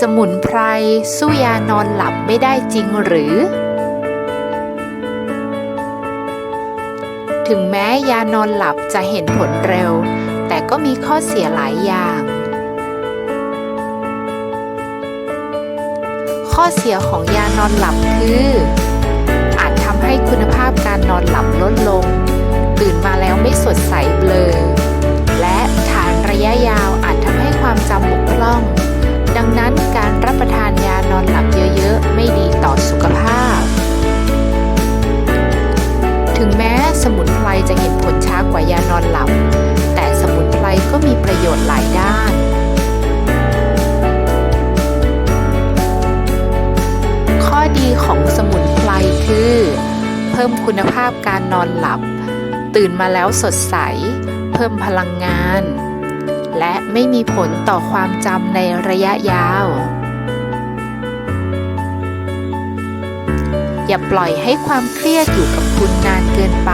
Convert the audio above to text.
สมุนไพรสู้ยานอนหลับไม่ได้จริงหรือ ถึงแม้ยานอนหลับจะเห็นผลเร็ว แต่ก็มีข้อเสียหลายอย่าง ข้อเสียของยานอนหลับคือ อาจทำให้คุณภาพการ จะเห็นผลช้ากว่ายานอนหลับ แต่สมุนไพรก็มีประโยชน์หลายด้านข้อดีของสมุนไพรคือ เพิ่มคุณภาพการนอนหลับ ตื่นมาแล้วสดใส เพิ่มพลังงาน และไม่มีผลต่อความจำในระยะยาว อย่าปล่อยให้ความเครียดอยู่กับคุณนานเกินไป